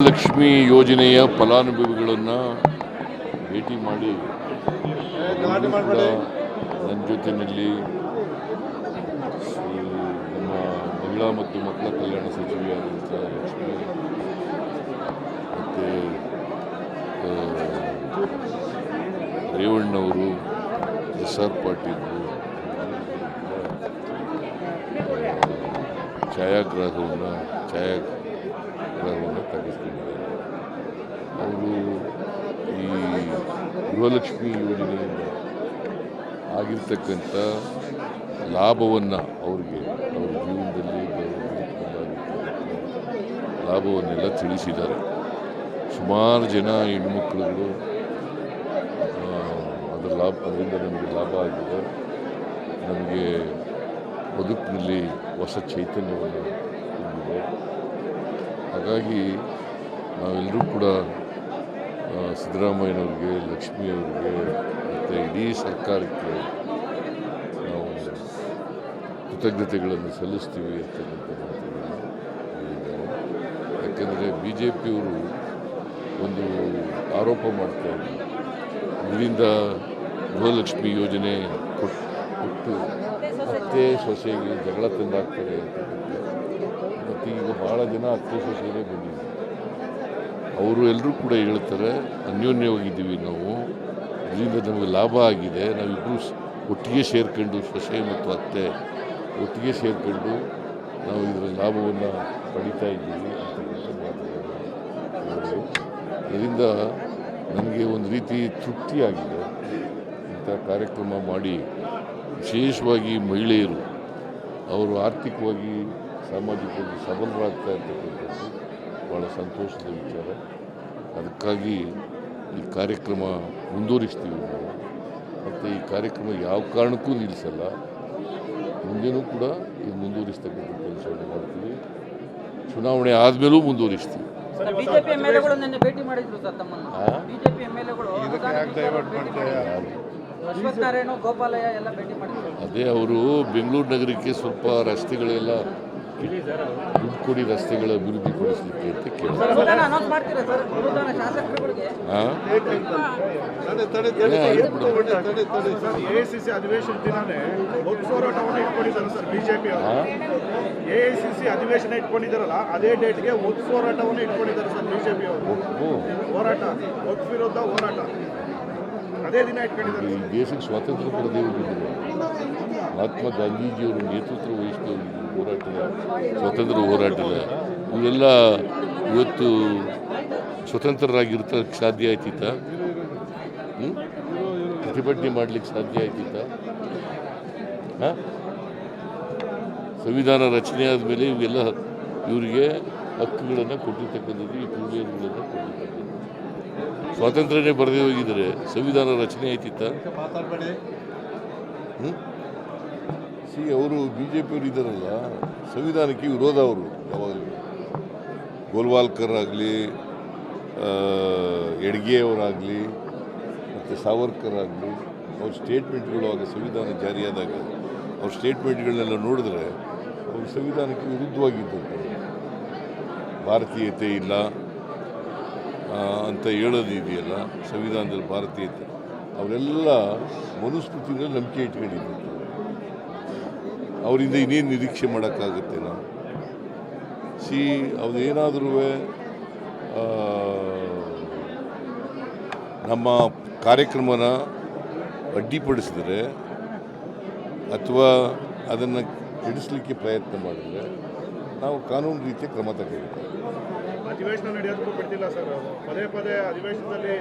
ಲಕ್ಷ್ಮಿ ಯೋಜನೆಯ ಫಲಾನುಭವಿಗಳನ್ನು ಭೇಟಿ ಮಾಡಿ ನನ್ನ ಜೊತೆಯಲ್ಲಿ ನಮ್ಮ ಮಹಿಳಾ ಮತ್ತು ಮಕ್ಕಳ ಕಲ್ಯಾಣ ಸಚಿವೆಯಾದಂಥ ಲಕ್ಷ್ಮಿ ಮತ್ತು ರೇವಣ್ಣವರು ಎಸ್ ಆರ್ ಪಾಟೀಲ್ ಛಾಯಾಗ್ರಾಹವನ್ನು ಛಾಯಾಗ್ರಾಹವನ್ನು ತೆಗೆದುಕೊಂಡಿದ್ದಾರೆ ಅವರು ಈ ಗೃಹಲಕ್ಷ್ಮಿ ಯೋಜನೆಯಿಂದ ಆಗಿರ್ತಕ್ಕಂಥ ಲಾಭವನ್ನು ಅವರಿಗೆ, ಅವ್ರ ಜೀವನದಲ್ಲಿ ಲಾಭವನ್ನೆಲ್ಲ ತಿಳಿಸಿದ್ದಾರೆ. ಸುಮಾರು ಜನ ಹೆಣ್ಮಕ್ಳುಗಳು ಅದರ ಲಾಭ, ಅದರಿಂದ ನಮಗೆ ಲಾಭ ಆಗಿದೆ. ನಮಗೆ ಬದುಕಿನಲ್ಲಿ ಹೊಸ ಚೈತನ್ಯವನ್ನು ತುಂಬಿದೆ. ಹಾಗಾಗಿ ನಾವೆಲ್ಲರೂ ಕೂಡ ಸಿದ್ದರಾಮಯ್ಯನವ್ರಿಗೆ, ಲಕ್ಷ್ಮಿಯವ್ರಿಗೆ ಮತ್ತು ಇಡೀ ಸರ್ಕಾರಕ್ಕೆ ನಾವು ಕೃತಜ್ಞತೆಗಳನ್ನು ಸಲ್ಲಿಸ್ತೀವಿ ಅಂತಕ್ಕಂಥ ಹೇಳಿದ್ದಾರೆ ಯಾಕೆಂದರೆ ಬಿ ಜೆ ಪಿಯವರು ಒಂದು ಆರೋಪ ಮಾಡ್ತಾ ಇದರಿಂದ ಗೃಹಲಕ್ಷ್ಮಿ ಯೋಜನೆ ಕೊಟ್ಟು ಕೊಟ್ಟು ಅತ್ತೆ ಸೊಸೆಗೆ ಜಗಳ ತಂದಾಗ್ತಾರೆ ಅಂತಕ್ಕಂಥ ಮತ್ತು ಈಗ ಭಾಳ ಜನ ಅತ್ತೆ ಬಂದಿದೆ. ಅವರು ಎಲ್ಲರೂ ಕೂಡ ಹೇಳ್ತಾರೆ, ಅನ್ಯೋನ್ಯವಾಗಿದ್ದೀವಿ ನಾವು. ಇದರಿಂದ ನಮಗೆ ಲಾಭ ಆಗಿದೆ. ನಾವಿಬ್ಬರು ಒಟ್ಟಿಗೆ ಸೇರ್ಕೊಂಡು ಸೊಸೆ ಮತ್ತು ಅತ್ತೆ, ಒಟ್ಟಿಗೆ ಸೇರ್ಕೊಂಡು ನಾವು ಇದರ ಲಾಭವನ್ನು ಪಡಿತಾ ಇದ್ದೀವಿ. ಹೇಳಿದ್ರು. ಅದರಿಂದ ನನಗೆ ಒಂದು ರೀತಿ ತೃಪ್ತಿಯಾಗಿದೆ. ಇಂಥ ಕಾರ್ಯಕ್ರಮ ಮಾಡಿ ವಿಶೇಷವಾಗಿ ಮಹಿಳೆಯರು, ಅವರು ಆರ್ಥಿಕವಾಗಿ ಸಾಮಾಜಿಕವಾಗಿ ಸಬಲರಾಗ್ತಾ ಇರ್ತಕ್ಕಂಥದ್ದು ಭಾಳ ಸಂತೋಷದ ವಿಚಾರ. ಅದಕ್ಕಾಗಿ ಈ ಕಾರ್ಯಕ್ರಮ ಮುಂದುವರಿಸ್ತೀವಿ ನಾವು. ಮತ್ತು ಈ ಕಾರ್ಯಕ್ರಮ ಯಾವ ಕಾರಣಕ್ಕೂ ನಿಲ್ಲಿಸಲ್ಲ. ಮುಂದೆನೂ ಕೂಡ ಇದು ಮುಂದುವರಿಸ್ತಕ್ಕಂಥ ಕೆಲಸವನ್ನು ಮಾಡ್ತೀವಿ. ಚುನಾವಣೆ ಆದಮೇಲೂ ಮುಂದುವರಿಸ್ತೀವಿ. ಅದೇ ಅವರು ಬೆಂಗಳೂರು ನಗರಕ್ಕೆ ಸ್ವಲ್ಪ ರಸ್ತೆಗಳೆಲ್ಲ ದುಡ್ಡು ಕೊಡಿ ರಸ್ತೆಗಳ ಅಭಿವೃದ್ಧಿ ಪಡಿಸಲಿಕ್ಕೆ ಅಂತ ಎಐಸಿಸಿ ಅಧಿವೇಶನ ದಿನಾನೇ ಒತ್ತು ಹೋರಾಟವನ್ನು ಇಟ್ಕೊಂಡಿದ್ದಾರೆ ಸರ್ ಬಿಜೆಪಿ ಎಐಸಿಸಿ ಅಧಿವೇಶನ ಇಟ್ಕೊಂಡಿದ್ದಾರಲ್ಲ ಅದೇ ಡೇಟ್ಗೆ ಒತ್ತು ಹೋರಾಟವನ್ನು ಇಟ್ಕೊಂಡಿದ್ದಾರೆ ಸರ್ ಬಿಜೆಪಿ ಅವರು. ಓ ಹೋರಾಟ ಒತ್ತು ವಿರುದ್ಧ ಹೋರಾಟ. ಈ ದೇಶಕ್ಕೆ ಸ್ವಾತಂತ್ರ್ಯ ಪಡೆದೇ ಹೋಗಿದ್ದರು ಮಹಾತ್ಮ ಗಾಂಧೀಜಿಯವರು ನೇತೃತ್ವ ವಹಿಸಿದ ಹೋರಾಟದ ಸ್ವಾತಂತ್ರ್ಯ ಹೋರಾಟದ ಇವೆಲ್ಲ ಇವತ್ತು ಸ್ವತಂತ್ರರಾಗಿರ್ತಕ್ಕೆ ಸಾಧ್ಯ ಆಯ್ತಿತ್ತ? ಪ್ರತಿಭಟನೆ ಮಾಡಲಿಕ್ಕೆ ಸಾಧ್ಯ ಆಯ್ತಿತ್ತ? ಹಾಂ? ಸಂವಿಧಾನ ರಚನೆ ಆದಮೇಲೆ ಇವೆಲ್ಲ ಇವರಿಗೆ ಹಕ್ಕುಗಳನ್ನು ಕೊಟ್ಟಿರ್ತಕ್ಕಂಥದ್ದು ಈ ಪ್ರಿವಿಲೇಜ್ಗಳನ್ನು ಕೊಟ್ಟಿರ್ತಕ್ಕಂಥದ್ದು. ಸ್ವಾತಂತ್ರ್ಯನೇ ಬರದೇ ಹೋಗಿದ್ದಾರೆ ಸಂವಿಧಾನ ರಚನೆ ಆಯ್ತಿತ್ತ? ಸಿ, ಅವರು ಬಿ ಜೆ ಪಿಯವರು ಇದ್ದಾರಲ್ಲ, ಸಂವಿಧಾನಕ್ಕೆ ವಿರೋಧ ಅವರು ಯಾವಾಗಲೂ. ಗೋಲ್ವಾಲ್ಕರ್ ಆಗಲಿ ಎಡ್ಗೆಯವರಾಗಲಿ, ಮತ್ತು ಸಾವರ್ಕರ್ ಆಗಲಿ, ಅವ್ರ ಸ್ಟೇಟ್ಮೆಂಟ್ಗಳು ಆಗ ಸಂವಿಧಾನ ಜಾರಿಯಾದಾಗ, ಅವ್ರ ಸ್ಟೇಟ್ಮೆಂಟ್ಗಳನ್ನೆಲ್ಲ ನೋಡಿದ್ರೆ, ಅವರು ಸಂವಿಧಾನಕ್ಕೆ ವಿರುದ್ಧವಾಗಿದ್ದಂತೆ ಭಾರತೀಯತೆ ಇಲ್ಲ. ಅಂತ ಹೇಳೋದು ಇದೆಯಲ್ಲ, ಸಂವಿಧಾನದಲ್ಲಿ ಭಾರತೀಯತೆ ಅವರೆಲ್ಲ ಮನುಸ್ಮೃತಿಯಿಂದ ನಂಬಿಕೆ ಇಟ್ಕೊಂಡಿದ್ದರು ಅವರಿಂದ ಇನ್ನೇನು ನಿರೀಕ್ಷೆ ಮಾಡೋಕ್ಕಾಗುತ್ತೆ ನಾವು? ಸಿ ಅದೇನಾದ್ರೂ ನಮ್ಮ ಕಾರ್ಯಕ್ರಮನ ಅಡ್ಡಿಪಡಿಸಿದ್ರೆ ಅಥವಾ ಅದನ್ನು ಕೆಡಿಸಲಿಕ್ಕೆ ಪ್ರಯತ್ನ ಮಾಡಿದ್ರೆ ನಾವು ಕಾನೂನು ರೀತಿಯ ಕ್ರಮ ತಗೋಬೇಕು ಅಧಿವೇಶನ ನಡೆಯೋದಕ್ಕೂ ಬಿಡ್ತಿಲ್ಲ ಸರ್ ಪದೇ ಪದೇ ಅಧಿವೇಶನದಲ್ಲಿ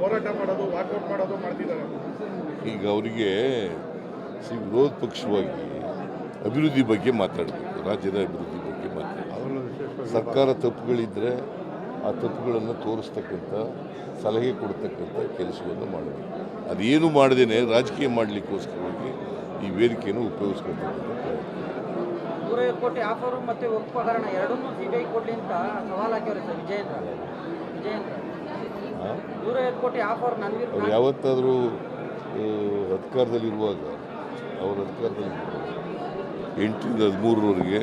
ಹೋರಾಟ ಮಾಡೋದು, ವಾಕೌಟ್ ಮಾಡೋದು ಮಾಡ್ತಿದ್ದಾರೆ. ಈಗ ಅವರಿಗೆ ಸಿ, ವಿರೋಧ ಪಕ್ಷವಾಗಿ ಅಭಿವೃದ್ಧಿ ಬಗ್ಗೆ ಮಾತಾಡಬೇಕು, ರಾಜ್ಯದ ಅಭಿವೃದ್ಧಿ ಬಗ್ಗೆ ಮಾತಾಡಬೇಕು. ಸರ್ಕಾರ ತಪ್ಪುಗಳಿದ್ದರೆ ಆ ತಪ್ಪುಗಳನ್ನು ತೋರಿಸ್ತಕ್ಕಂಥ, ಸಲಹೆ ಕೊಡ್ತಕ್ಕಂಥ ಕೆಲಸವನ್ನು ಮಾಡಬೇಕು. ಅದೇನು ಮಾಡದೇನೆ ರಾಜಕೀಯ ಮಾಡಲಿಕ್ಕೋಸ್ಕರವಾಗಿ ಈ ವೇದಿಕೆಯನ್ನು ಉಪಯೋಗಿಸ್ಕೊಳ್ತಕ್ಕಂಥ ನೂರೈವತ್ತು ಕೋಟಿ ಆಫರು ಮತ್ತೆ ಎರಡನ್ನೂ ಸಿ ಎರಡನ್ನೂ ಸಿಬಿಐ ಕೊಡಲಿ ಅಂತ ಸವಾಲ್ ಹಾಕ್ಯವ್ರೆ ಸರ್ ವಿಜಯೇಂದ್ರ. ವಿಜಯೇಂದ್ರ. ನೂರೈವತ್ತು ಕೋಟಿ ಆಫರ್ ನನಗೆ ಯಾವತ್ತಾದರೂ ಅಧಿಕಾರದಲ್ಲಿರುವಾಗ ಅವರ ಅಧಿಕಾರದಲ್ಲಿ ಎಂಟರಿಂದ ಹದಿಮೂರರವರೆಗೆ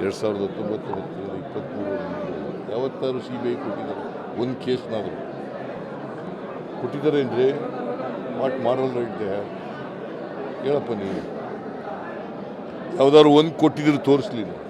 ಎರಡು ಸಾವಿರದ ಹತ್ತೊಂಬತ್ತು ಮತ್ತು ಇಪ್ಪತ್ತ್ಮೂರವರೆಗೆ ಯಾವತ್ತಾದರೂ ಸಿ ಬಿ ಐ ಕೊಟ್ಟಿದ್ದಾರೆ? ಒಂದು ಕೇಸ್ನಾದರೂ. ಕೊಟ್ಟಿದ್ದಾರೆ ವಾಟ್ ಮಾಡಲ್ ರೈಟ್ ಹೇಳಪ್ಪ ನೀನು. ಯಾವ್ದಾದ್ರು ಒಂದು ಕೊಟ್ಟಿದ್ರು ತೋರಿಸ್ಲಿ. ನೀವು